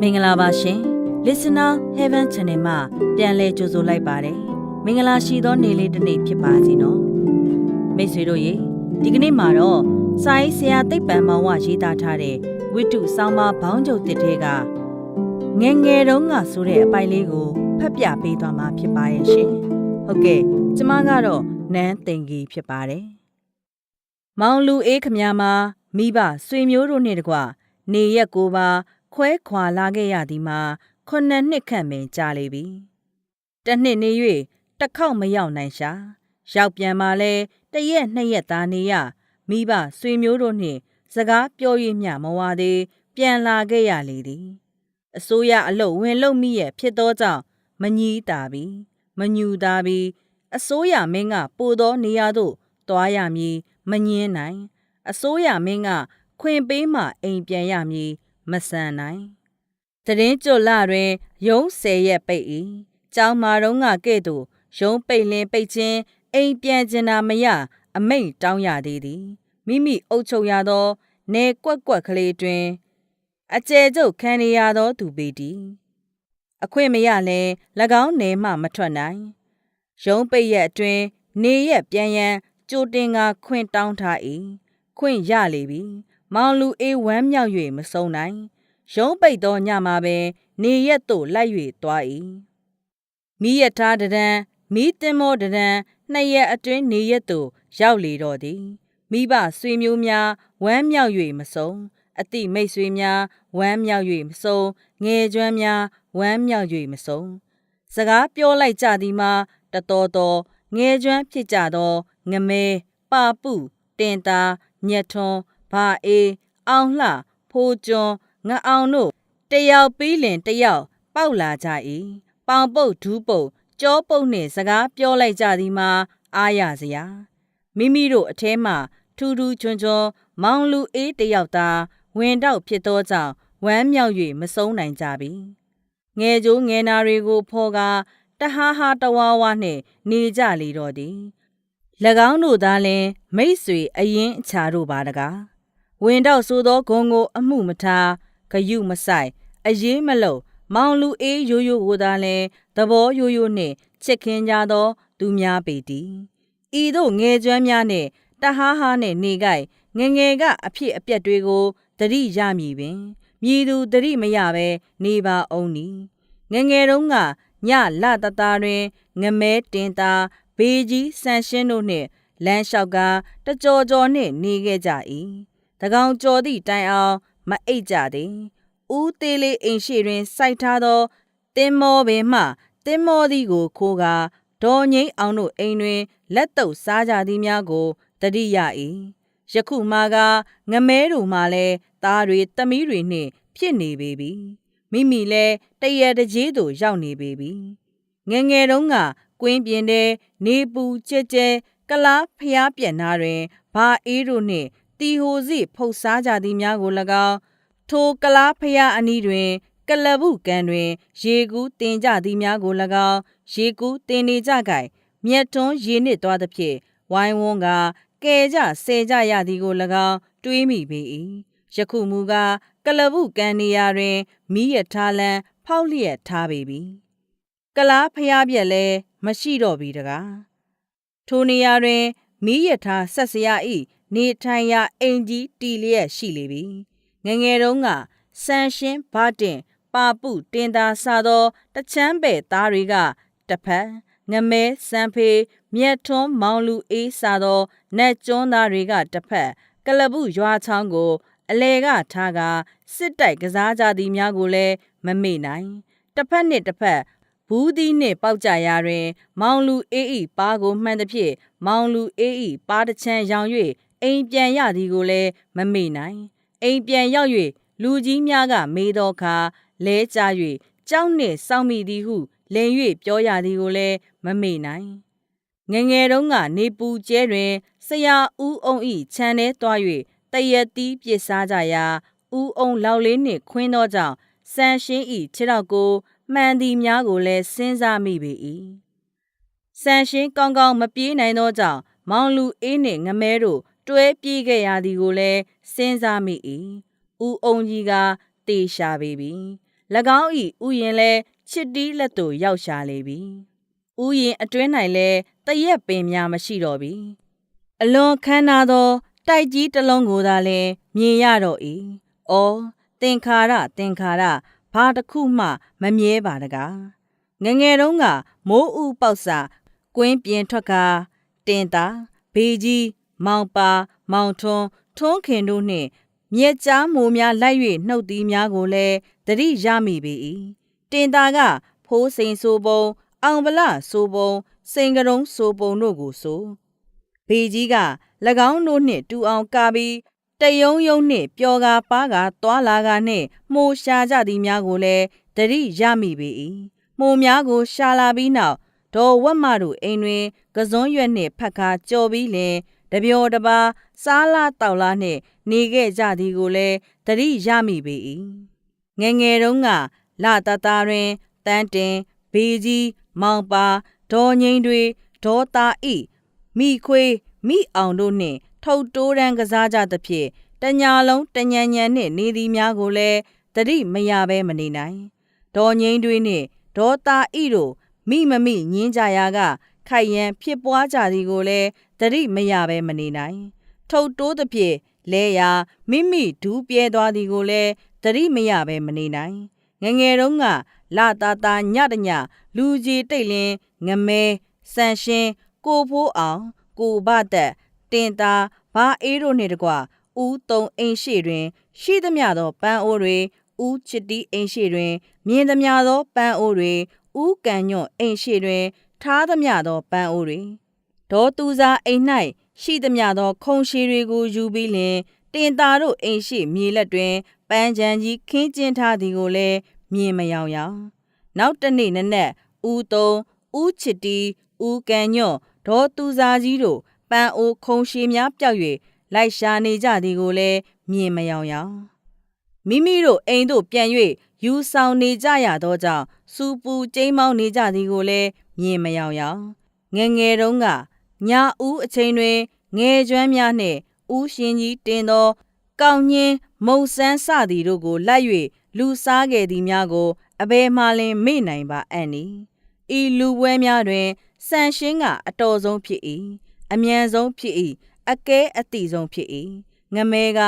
မင်္ဂလာပါရှင် Listener Heaven Channel မှာပြန်လည်ကြိုဆိုလိုက်ပါတယ်မင်္ဂလာရှိသောနေ့လေးတစ်နေ့ဖြစ်ပါစေနော်မိတ်ဆွေတို့ရေဒီကနေ့မှာတော့စာရေးဆရာသိပ္ပံမောင်ဝရေးသားထားတဲ့ဝိတုဆောင်းပါဘောင်းကျုပ်တစ်ထဲကငယ်ငယ်တုန်းကဆိုတဲ့အပိုင်လေးကိုဖတ်ပြပေးသွားမှာဖြစ်ပါရဲ့ရှင်ဟုတ်ကဲ့ကျမကတော့နန်းသိင်ကြီးဖြစ်ပါတယ်မောင်လူအေးခမများမှာမိဘဆွေမျိုးတို့နှင့်တကွနေရက်ကိုပါ ခွဲခွာလာခဲ့ရသည်မှာခုနှစ်နှစ်ခန့်ပင်ကြာလေပြီ။တစ်နှစ်နေ၍တစ်ခေါက်မရောက်နိုင်ရှာ။ရောက်ပြန်မှလဲတစ်ရက်နှစ်ရက်သားနေရမိဘဆွေမျိုးတို့နှင့် စကားပြော၍မျှမဝသေးပြန်လာခဲ့ရလေသည်။အစိုးရအလုပ်ဝင်လုပ်မိရဲ့ဖြစ်သောကြောင့်မညီးတာပြီမညူတာပြီအစိုးရမင်းကပိုသောနေရာသို့သွားရမည်မငင်းနိုင် အစိုးရမင်းကခွင်ပေးမှအိမ်ပြန်ရမည် မဆန်နိုင်တရင်ကြွလတွင်ရုံးဆယ်ရက်ပိတ်၏ကျောင်းမာတုံးကကဲ့သို့ရုံးပိတ်လင်းပိတ်ခြင်းအိမ်ပြန်ကျင်တာမရအမိတ်တောင်းရသေးသည်မိမိအုပ်ချုပ်ရသောနေကွက်ကွက်ကလေးတွင် အကျယ်ကျုပ်ခံရသောသူပေသည်အခွင့်မရလဲ၎င်းနယ်မှမထွက်နိုင်ရုံးပိတ်ရက်အတွင်းနေရက်ပြန်ရန်ကြိုတင်ကခွင့်တောင်းထား၏ခွင့်ရလေပြီ မောင်လူအေးဝမ်းမြောက်၍မဆုံးနိုင်ရုံးပိတ်သောညမှာပင်နေရက်သို့လိုက်၍သွား၏မိရထားတဒံမိတင်မောတဒံနှစ်ရက်အတွင်းနေရက်သို့ရောက်လေတော့သည်မိဘဆွေမျိုးများဝမ်းမြောက်၍မဆုံးအတိမိတ်ဆွေများဝမ်းမြောက်၍မဆုံးငယ်ကျွမ်းများဝမ်းမြောက်၍မဆုံးစကားပြောလိုက်ကြသည်မှာတတော်တော်ငယ်ကျွမ်းဖြစ်ကြသောငမဲပါပုတင်တာညက်ထွန်း ဘာအေးအောင်လှဖိုးကျွန်းငအောင်တို့တယောက်ပြီးလင်တယောက်ပေါက်လာကြ၏ပေါင်ပုတ်ဒူးပုတ်ကြောပုတ်နှင့်စကားပြောလိုက်ကြသည်မှာအားရစရာမိမိတို့အထဲမှထူးထူးချွန်းချွန်းမောင်လူအေးတယောက်သာဝင်တော့ဖြစ်သောကြောင့်ဝမ်းမြောက်၍မဆုံးနိုင်ကြပြီငယ်ကျိုးငယ်နာတွေကိုဖော်ကားတဟားဟာတဝါဝါနှင့်နေကြလေတော့သည်၎င်းတို့သားလင်မိတ်ဆွေအရင်အခြားတို့ပါတကား ဝင်တော့ဆိုသောဂုံကို အမှုမထားဂယုမဆိုင်အရေးမလို့မောင်လူအေးရိုးရိုးကိုသာလဲသဘောရိုးရိုးနှင့်ချစ်ခင်ကြသော သူများပေတည်ဤသို့ငယ်ကျွမ်းများနှင့်တဟားဟားနှင့်နေကြငငယ်ကအဖြစ်အပျက်တွေကိုတတိရမည်ပင်မြည်သူတတိမရဘဲနေပါအောင်နီငငယ်တုန်းကညလတသားတွင်ငမဲတင်တာဘေးကြီးဆန်ရှင်းတို့နှင့်လမ်းလျှောက်ကတကြော်ကြော်နှင့်နေခဲ့ကြ၏တကော င်ကြော်သည့်တိုင်အောင်မအိတ်ကြသည်ဦးသေးလေးအိမ်ရှိတွင်စိုက်ထားသောတင်းမောပင်မှတင်းမောသည်ကိုခိုးကာဒေါ်ငိမ့်အောင်တို့အိမ်တွင် လက်တုပ်စားကြသည်များကိုတတိယ၏ယခုမှကငမဲတို့မှလည်းသားတွေတမီးတွေနှင့် ဖြစ်နေပေပြီမိမိလည်းတရတကြီးသို့ရောက်နေပေပြီငငယ်တုန်းကကွင်းပြင်ထဲနေပူကြဲကြဲကလားဖျားပြန်နာတွင်ဘာအေးတို့နှင့် တီဟိုစီဖုတ်စားကြသည်များကို၎င်းထိုကလားဖျားအနီးတွင် ကလပုကန်တွင် ရေကူးတင်ကြသည်များကို၎င်းရေကူးတင်နေကြကြမြက်ထွန်းရေနစ်သွားသဖြင့်ဝိုင်းဝန်းကကဲကြဆဲကြရသည်ကို၎င်းတွေးမိပေ၏ယခုမူကားကလပုကန်နေရာတွင်မိရထားလန်းဖောက်လျက်ထားပေပြီကလားဖျားပြက်လဲမရှိတော့ပြီတကားထိုနေရာတွင်မိရထားဆက်စရာဤ နေထိုင်ရာအိမ်ကြီးတီလျက်ရှိလေပြီငငယ်တုန်းကဆန်ရှင်းဘာတင်ပါပုတင်သာစသောတချမ်းပဲ့သားတွေကတဖက်ငမဲစံဖေမြက်ထွန်းမောင်လူအေးစားသောနတ်ကျွန်းသားတွေကတစ်ဖက် ကလပုရွာချောင်းကို အလေကထားကစစ်တိုက်ကစားကြသည်များကိုလည်းမမေ့နိုင်တစ်ဖက်နှင့်တစ်ဖက်ဘူးသီးနှင့်ပေါက်ကြရာတွင် မောင်လူအေးဤပါးကိုမှန်သဖြင့်မောင်လူအေးဤပါးတစ်ချမ်းရောင်၍ အိမ်ပြန်ရသည်ကိုလည်းမမေ့နိုင်အိမ်ပြန်ရောက်၍လူကြီးများကမေးသောအခါလဲကြ၍ကြောက်နှင့်စောင့်မိသည်ဟုလိန်၍ပြောရသည်ကိုလည်းမမေ့နိုင်ငငယ်တုန်းကနေပူကျဲတွင်ဆရာဦးအောင်ဤခြံထဲသွား၍တရက်တီးပစ်စားကြရာဦးအောင်လောက်လေးနှင့်ခွင်းသောကြောင့်စံရှင်းဤခြေထောက်ကိုမှန်သည်များကိုလည်းစဉ်းစားမိပေ၏စံရှင်းကောင်းကောင်းမပြေးနိုင်သောကြောင့်မောင်လူအေးနှင့်ငမဲတို့ တွဲပြေးခဲ့ရသည်ကိုလည်းစဉ်းစားမိ၏ဦးအောင်ကြီးကတေရှာပေပြီ၎င်း၏ဥယျင်လဲချစ်တီးလက်သို့ရောက်ရှာလေပြီဥယျင်အတွင်း၌လဲတရက်ပင်များမရှိတော့ပြီအလွန်ခမ်းနားသော တိုက်ကြီးတစ်လုံးကိုသာလဲမြင်ရတော့၏အော်သင်္ခါရသင်္ခါရဘာတစ်ခုမှမမြဲပါတကားငယ်ငယ်တုန်းကမိုးဥပေါက်စာကွင်းပြင်ထွက်ကာတင်တာဘေကြီး မောင်ပါမောင်ထွန်းထွန်းခင်တို့နှင့်မြက်ကြားမိုးများလိုက်၍နှုတ်သီးများကိုလည်းတတိရမိပေ၏တင်တာကဖိုးစိန်ဆိုပုံ အောင်ဗလဆိုပုံ စိန်ကရုံဆိုပုံတို့ကိုဆိုဘေကြီးက၎င်းတို့နှင့်တူအောင်ကာပြီးတယုံယုံနှင့်ပျော်ကာပါကာသွာလာကာနှင့်မှုံရှာကြသည်များကိုလည်းတတိရမိပေ၏မှုံများကိုရှာလာပြီးနောက်ဒေါ်ဝက်မတို့အိမ်တွင်ကစွန်းရွက်နှင့်ဖက်ခါကြော်ပြီးလင် တပျော်တပါစားလာတောက်လာနှင့်နေခဲ့ကြသည်ကိုလည်းတတိရမိပေ၏ငယ်ငယ်တုန်းကလာတတာတွင်တန်းတင်ဘေးကြီးမောင်ပါဒေါ်ငိမ့်တွေဒေါ်တာဤမိခွေးမိအောင်တို့နှင့်ထုတ်တိုးတန်းကစားကြသဖြင့်တညာလုံးတညံညံနှင့်နေသည်များကိုလည်းတတိမရဘဲမနေနိုင်ဒေါ်ငိမ့်တွေနှင့်ဒေါ်တာဤတို့မိမမိညင်းကြရာကခိုက်ရန်ဖြစ်ပွားကြသည်ကိုလည်း တတိမရဘဲမနေနိုင် ထုတ်တိုးသဖြင့်လဲရာမိမိဒူးပြဲသွားသည်ကိုလည်းတတိမရဘဲမနေနိုင်ငငယ်တုန်းကလာတာတာညတညလူကြီးတိတ်လင်းငမဲဆန်ရှင်းကိုဖိုးအောင် ကိုဘတက်တင်တာဘာအေးတို့နှင့်တကွဦးတုံအိမ်ရှိတွင် ရှိသမျှသောပန်းအိုးတွေဦးချစ်တီအိမ်ရှိတွင် မြင်သမျှသောပန်းအိုးတွေဦးကန်ညွန့်အိမ်ရှိတွင် ထားသမျှသောပန်းအိုးတွေ ဒေါ်သူစာအိမ်၌ရှိသမျှသော ခုံရှိတွေကိုယူပြီးလင်တင်တာတို့အိမ်ရှိမြေလက်တွင် ပန်းချံကြီးခင်းကျင်းထားသည်ကိုလည်းမြင်မယောင်ယောင်နောက်တနေ့နနက်ဦးတုံဦးချစ်တီဦးကန်ညွန့်ဒေါ်သူစာကြီးတို့ပန်းအိုခုံရှိများပြောက်၍လိုက်ရှာနေကြသည်ကိုလည်းမြင်မယောင်ယောင်မိမိတို့အိမ်သို့ပြန်၍ယူဆောင်နေကြရသောကြောင့်စူပူကျိမ်းမောင်းနေကြသည်ကိုလည်းမြင်မယောင်ယောင်ငယ်ငယ်တုန်းက ညာဦးအချိန်တွင်ငယ်ကျွမ်းများနှင့်ဦးရှင်ကြီးတင်သော ကောင်းညင်းမုံစမ်းစသည်တို့ကိုလိုက်၍လူစားခဲ့သည်များကိုအဘယ်မှလင်မေ့နိုင်ပါအံ့နီဤလူပွဲများတွင်စံရှင်းကအတော်ဆုံးဖြစ်၏အမြန်ဆုံးဖြစ်၏အကဲအတိဆုံးဖြစ်၏ငမဲက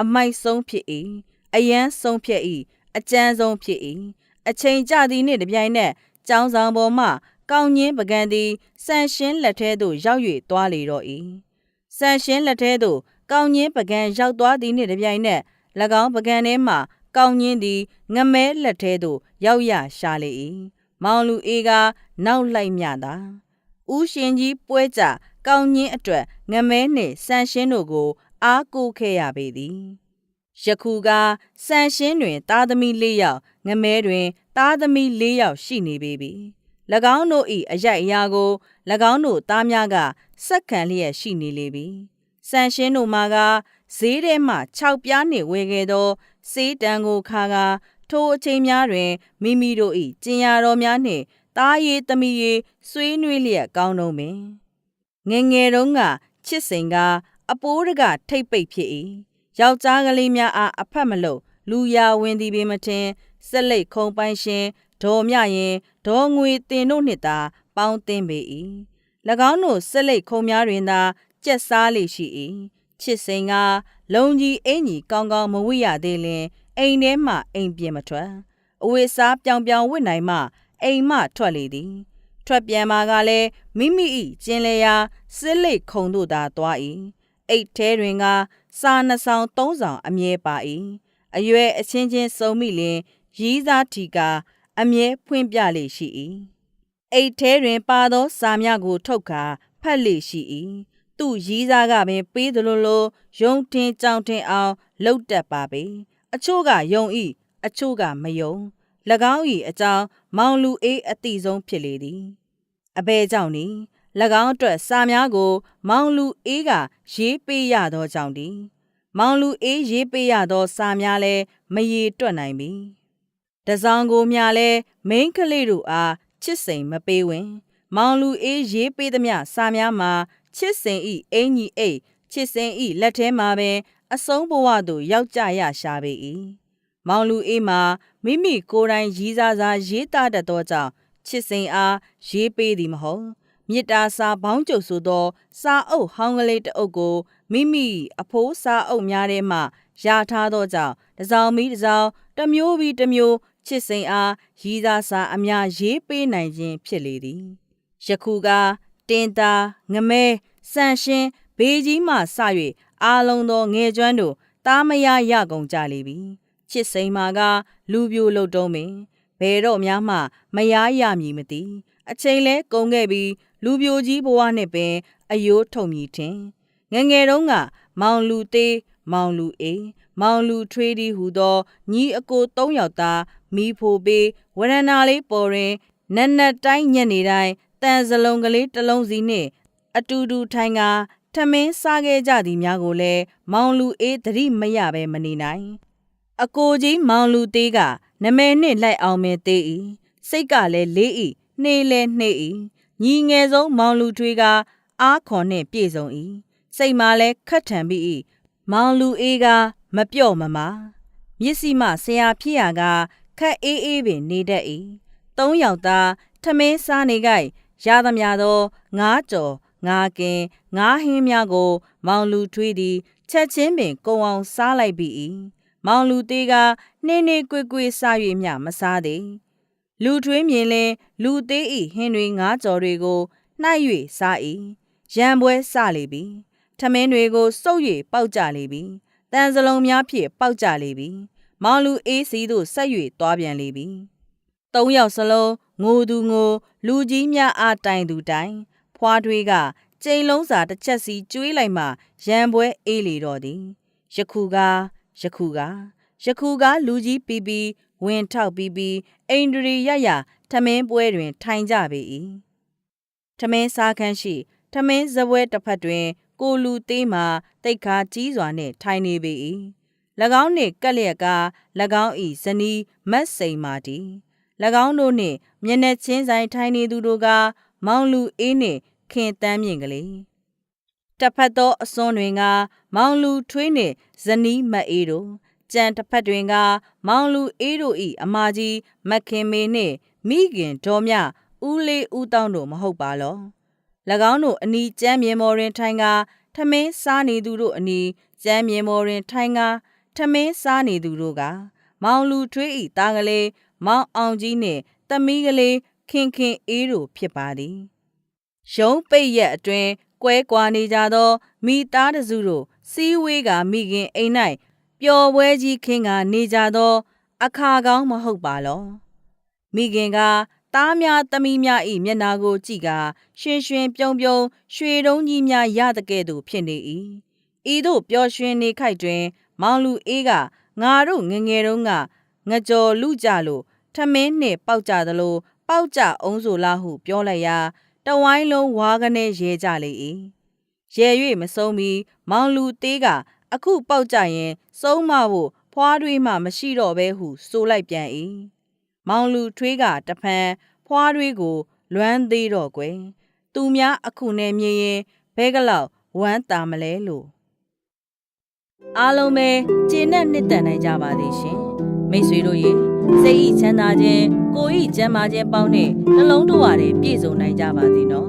အမိုက်ဆုံးဖြစ်၏အယမ်းဆုံးဖြစ်၏အကြမ်းဆုံးဖြစ်၏အချိန်ကြသည်နှင့်တပြိုင်နက်ကျောင်းဆောင်ပေါ်မှ ကောင်းညင်းပကံသည်စံရှင်းလက်ထဲသို့ရောက်၍သွားလေတော့၏စံရှင်းလက်ထဲသို့ကောင်းညင်းပကံရောက်သွားသည်နှင့်တပြိုင်နက်၎င်းပကံထဲမှကောင်းညင်းသည်ငမဲလက်ထဲသို့ရောက်ရရှာလေ၏မောင်လူအေးကနောက်လိုက်မြတာဦးရှင်ကြီးပွဲကြကောင်းညင်းအတွက်ငမဲနှင့်စံရှင်းတို့ကို အားကိုးခဲ့ရပေသည်ယခုကစံရှင်းတွင် သားသမီး၄ယောက်ငမဲတွင် သားသမီး၄ယောက်ရှိနေပေပြီ၎ င်းတို့၏အရိုက်အရာကို၎င်းတို့သားများကစက်ခံလျက်ရှိနေလေပြီစံရှင်းတို့မှာကဈေးထဲမှ6ပြားနှင့်ဝယ်ခဲ့သောစေးတံကိုခါကားထိုအချိန်များတွင်မိမိတို့၏ကျင်ရတော်များနှင့်တားရည်သမီးရည်ဆွေးနွေးလျက်ကောင်းတော့ပင်ငယ်ငယ်တုန်းကချစ်စိန်ကအပိုးတကထိတ်ပိတ်ဖြစ်၏ယောက်ျားကလေးများအားအဖက်မလို့လူရဝင်သည်ပင်မထင်ဆက်လက်ခုံပိုင်ရှင် ဒေါ်မြရင်ဒေါ်ငွေတင်တို့နှင့်သာပေါင်းသင်းပေ၏၎င်းတို့ဆက်လက်ခုံများတွင်သာကြက်စားလေရှိ၏ချစ်စိန်ကလုံကြီးအင်ကြီးကောင်းကောင်းမဝိရသေးလင်အိမ်ထဲမှအိမ်ပြင်မထွက်အဝိစားပြောင်ပြောင်ဝစ်နိုင်မှအိမ်မှထွက်လေသည် ထွက်ပြန်มาကလည်းမိမိ၏ကျင်လေရာစစ်လိတ်ခုံတို့သာသွား၏အိတ်ထဲတွင်ကစာနှဆောင်သုံးဆောင်အမြဲပါ၏အရွယ်အချင်းချင်းစုံမိလင်ရီးစားထီက အမြဲဖွင့်ပြလေရှိ၏အိတ်ထဲတွင်ပါသောစာများကိုထုတ်ကာဖတ်လေရှိ၏သူ့ရီးစားကပင်ပေးသလိုလိုယုံထင်ကြောင်ထင်အောင်လှုပ်တက်ပါပေအချို့ကယုံ၏အချို့ကမယုံ၎င်း၏အကြောင်းမောင်လူအေးအတိဆုံးဖြစ်လေသည်အဘဲကြောင့်နီ၎င်းအတွက်စာများကို မောင်လူအေးကရေးပေးရသောကြောင့်ဒီမောင်လူအေးရေးပေးရသောစာများလဲမရေတွက်နိုင်ပြီ တစောင်းကိုမြလဲမိန်းကလေးတို့အားချစ်စိန်မပေးဝင် မောင်လူအေးရေးပေးသည်မြစာများမှာချစ်စိန်ဤအင်ကြီးအိတ်ချစ်စိန်ဤလက်ထဲမှာပင်အဆုံးဘဝသို့ရောက်ကြရရှာပေ၏မောင်လူအေးမှာမိမိကိုယ်တိုင်ရည်စားစားရေးသားတတ်သောကြောင့်ချစ်စိန်အားရေးပေးသည်မဟုတ်မေတ္တာစာဘောင်းကျုပ်ဆိုသော စာအုပ်ဟောင်းကလေးတစ်အုပ်ကိုမိမိအဖိုးစာအုပ်များထဲမှရထားသောကြောင့်တစ်စောင်ပြီးတစ်စောင်တစ်မျိုးပြီးတစ်မျိုး ချစ်စိန်အားရည်စားစာအများရေးပေးနိုင်ခြင်းဖြစ်လေသည်ယခုကတင်တာငမဲဆန်ရှင်ဘေးကြီးမှစ၍အားလုံးသောငယ်ကျွမ်းတို့တားမရရကုန်ကြလေပြီချစ်စိန်မာက လူပြိုလုတ်တုံးပင်ဘယ်တော့များမှမရရမည်မသိအချိန်လဲကုန်ခဲ့ပြီးလူပြိုကြီးဘဝနှင့်ပင်အယိုးထုံမြည်ထင်ငယ်ငယ်တုန်းကမောင်လူသေးမောင်လူအေးမောင်လူထွေးဒီဟူသောညီအကို၃ယောက်သား မိဖိုပေးဝရဏာလေးပေါ်တွင်နက်နက်တိုင်းညနေတိုင်းတန်စလုံးကလေးတစ်လုံးစီနှင့် အတူတူထိုင်ကထမင်းစားခဲ့ကြသည်များကိုလည်းမောင်လူအေးသတိမရဘဲမနေနိုင်အကိုကြီးမောင်လူသေးကနမဲနှင့်လိုက်အောင်မဲသေး၏စိတ်ကလည်းလေး၏နှေးလဲနှေး၏ညီငယ်ဆုံးမောင်လူထွေးကအားခွန်နှင့်ပြည့်စုံ၏စိတ်မှလည်းခတ်ထန်ပြီး၏မောင်လူအေးကမပြော့မမာမျက်စိမှဆရာဖြစ်ရက ခက်အေးအေးပင်နေတတ်၏သုံးယောက်သားထမင်းစားနေကြရသမျှသောငါးကြော်ငါးကင်ငါးဟင်းများကို မောင်လူထွေးသည်ချက်ချင်းပင်ကုံအောင်စားလိုက်ပြီ၏မောင်လူသေးကနှင်းနှင်းကွေ့ကွေ့စား၍မျှမစားသေးလူထွေးမြင်လင်လူသေး၏ဟင်းတွေငါးကြော်တွေကိုနှိုက်၍စား၏ရံပွဲစလေပြီထမင်းတွေကိုစုပ်၍ပေါက်ကြလေပြီတန်စလုံးများဖြင့်ပေါက်ကြလေပြီ မောင်လူအေးစီသို့ဆက်၍သွားပြန်လေပြီသုံးယောက်စလုံးငိုသူငိုလူကြီးများအားတိုင်သူတိုင်ဖွားထွေးကကျိန်လုံးစာတစ်ချက်စီကျွေးလိုက်မှရံပွဲအေးလေတော့သည်ယခုကယခုကယခုကလူကြီးပီပီဝင်ထောက်ပီပီအိန္ဒြေရရထမင်းပွဲတွင် ထိုင်ကြပေ၏ထမင်းစားခန်းရှိ ထမင်းဇပွဲတစ်ဖက်တွင် ကိုလူသေးမှတိတ်ခါကြီးစွာနှင့်ထိုင်နေပေ၏၎ င်းနှင့်ကက်လျက်က၎င်း၏ဇနီးမတ်စိန်မာတီ၎င်းတို့နှင့်မျက်နှာချင်းဆိုင်ထိုင်နေသူတို့ကမောင်လူအေးနှင့်ခင်တန်းမြင့်ကလေးတစ်ဖက်သောအစွန်းတွင်က မောင်လူထွေးနှင့်ဇနီးမတ်အေးတို့ကြံတစ်ဖက်တွင်က မောင်လူအေးတို့၏အမာကြီးမခင်မေနှင့်မိခင်ဒေါ်မြဦးလေးဦးတောင်းတို့မဟုတ်ပါလော၎င်းတို့အနီးကျမ်းမြေမော်တွင်ထိုင်ကထမင်းစားနေသူတို့အနီးကျမ်းမြေမော်တွင်ထိုင်က ထမင်းစားနေသူတို့က မောင်လူထွေး၏သားကလေးမောင်အောင်ကြီးနှင့်သမီးကလေးခင်ခင်အေးတို့ဖြစ်ပါသည်ရုံးပိတ်ရက်အတွင်ကွဲကွာနေကြသောမိသားတစုတို့စီးဝေးကမိခင်အိမ်၌ပျော်ပွဲကြီးခင်းကနေကြသော အခါကောင်းမဟုတ်ပါလောမိခင်ကသားများသမီးများ၏မျက်နာကိုကြည့်ကာရွှင်ရွှင်ပြုံးပြုံးရွှေတုံးကြီးများရတဲ့ကဲ့သို့ဖြစ်နေ၏ဤသို့ပျော်ရွှင်နေခိုက်တွင် မောင်လူအေးကငါတို့ငငယ်တုန်းကငကြော်လူကြလို့ထမင်းနှင့်ပေါက်ကြသလိုပေါက်ကြအောင်ဆိုလားဟုပြောလိုက်ရာတဝိုင်းလုံးဝါကနေရဲကြလေ၏ရဲ၍မဆုံးမီမောင်လူသေးကအခုပေါက်ကြရင်စုံးမဖို့ဖွားတွေးမှမရှိတော့ဘဲဟုဆိုလိုက်ပြန်၏မောင်လူထွေးကတဖန်ဖွားတွေကို လွမ်းသေးတော့ကွယ်သူများအခုနဲ့မြင်ရင်ဘဲကလောက်ဝမ်းတာမလဲလို့ အားလုံးပဲကျေနပ်နှစ်တန်နိုင်ကြပါသေးရှင်မိတ်ဆွေတို့ရေစိတ်ဤချမ်းသာခြင်းကိုယ်ဤကျမ်းမာခြင်းပေါင်းနဲ့နှလုံးတို့ဟာပြည့်စုံနိုင်ကြပါစေနော်